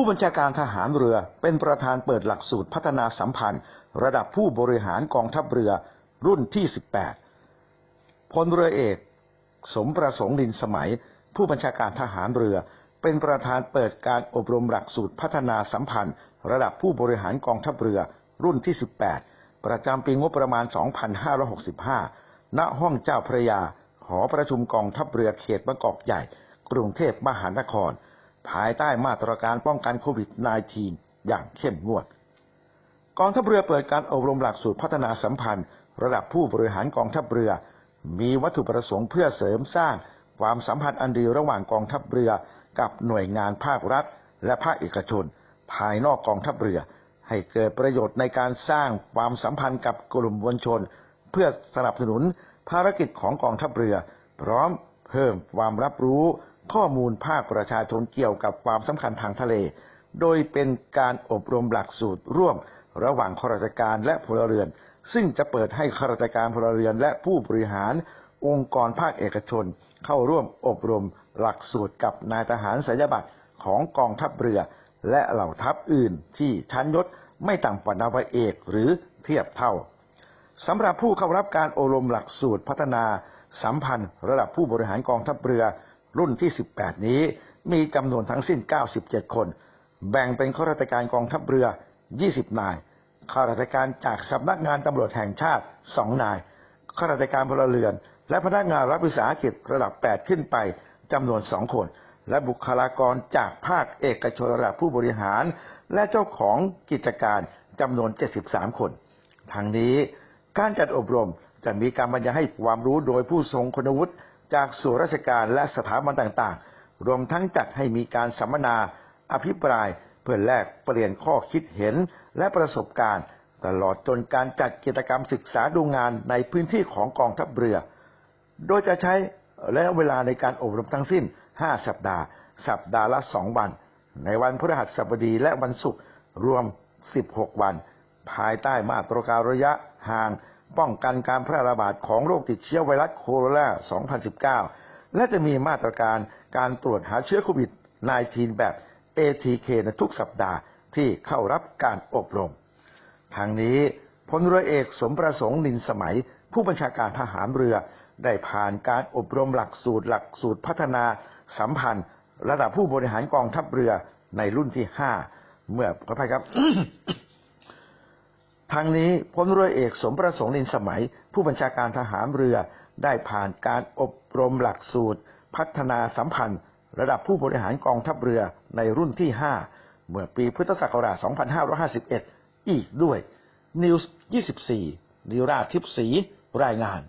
ผู้บัญชาการทหารเรือเป็นประธานเปิดหลักสูตรพัฒนาสัมพันธ์ ระดับผู้บริหารกองทัพเรือรุ่นที่ 18 พลเรือเอก สมประสงค์ลินสมัย ผู้บัญชาการทหารเรือ เป็นประธานเปิดการอบรมหลักสูตรพัฒนาสัมพันธ์ ระดับผู้บริหารกองทัพเรือรุ่นที่ 18 ประจำปีงบประมาณ 2565 ณ ห้องเจ้าพระยา หอประชุมกองทัพเรือเขตบางกอกใหญ่ กรุงเทพมหานคร ภายใต้มาตรการป้องกันโควิด -19 อย่างเข้มงวด กองทัพเรือเปิดการอบรมหลักสูตรพัฒนาสัมพันธ์ ระดับผู้บริหารกองทัพเรือ มีวัตถุประสงค์เพื่อเสริมสร้างความสัมพันธ์อันดีระหว่างกองทัพเรือ กับหน่วยงานภาครัฐ และภาคเอกชน ภายนอกกองทัพเรือ ให้เกิดประโยชน์ในการสร้างความสัมพันธ์กับกลุ่มมวลชน เพื่อสนับสนุนภารกิจของกองทัพเรือ พร้อมเพิ่มความรับรู้ ข้อมูลภาคประชาชนเกี่ยวกับความสำคัญทางทะเล โดยเป็นการอบรมหลักสูตรร่วมระหว่างข้าราชการและพลเรือน ซึ่งจะเปิดให้ข้าราชการพลเรือนและผู้บริหารองค์กรภาคเอกชน เข้าร่วมอบรมหลักสูตรกับนายทหารสัญญบัตรของกองทัพเรือ และเหล่าทัพอื่นที่ชั้นยศไม่ต่ำกว่านาวาเอกหรือเทียบเท่าสำหรับผู้เข้ารับการอบรมหลักสูตรพัฒนาสัมพันธ์ ระดับผู้บริหารกองทัพเรือ รุ่นที่ 18 นี้ มีจำนวนทั้งสิ้น 97 คน แบ่งเป็นข้าราชการกองทัพเรือ 20 นาย ข้าราชการจากสำนักงานตำรวจแห่งชาติ 2 นาย ข้าราชการพลเรือน และพนักงานรัฐวิสาหกิจระดับ 8 ขึ้นไปจำนวน 2 คน และบุคลากรจากภาคเอกชนระดับผู้บริหาร และเจ้าของกิจการจำนวน 73 คน ทั้งนี้การจัดอบรมจะมีการบรรยายให้ความรู้โดยผู้ทรงคุณวุฒิ จากส่วนราชการและสถาบันต่างๆ รวมทั้งจัดให้มีการสัมมนา อภิปราย เพื่อแลกเปลี่ยนข้อคิดเห็นและประสบการณ์ ตลอดจนการจัดกิจกรรมศึกษาดูงานในพื้นที่ของกองทัพเรือ โดยจะใช้ระยะเวลาในการอบรมทั้งสิ้น 5 สัปดาห์ สัปดาห์ละ 2 วัน ในวันพฤหัสบดีและวันศุกร์รวม 16 วัน ภายใต้มาตรการระยะห่าง ป้องกันการแพร่ระบาดของโรคติดเชื้อไวรัสโคโรนา 2019 และจะมีมาตรการการตรวจหาเชื้อโควิด -19 แบบ ATK ในทุกสัปดาห์ที่เข้ารับการอบรม ทางนี้พลเรือเอกสมประสงค์นินสมัย ผู้บัญชาการทหารเรือ ได้ผ่านการอบรมหลักสูตรหลักสูตรพัฒนาสัมพันธ์ ระดับผู้บริหารกองทัพเรือในรุ่นที่ 5 เมื่อขออภัยครับ ทางนี้พลเรือเอกสมประสงค์นินสมัย ผู้บัญชาการทหารเรือได้ผ่านการอบรมหลักสูตร พัฒนาสัมพันธ์ ระดับผู้บริหารกองทัพเรือในรุ่นที่ 5 เมื่อปีพุทธศักราช 2551 อีกด้วย News 24 นิราทิพสีรายงาน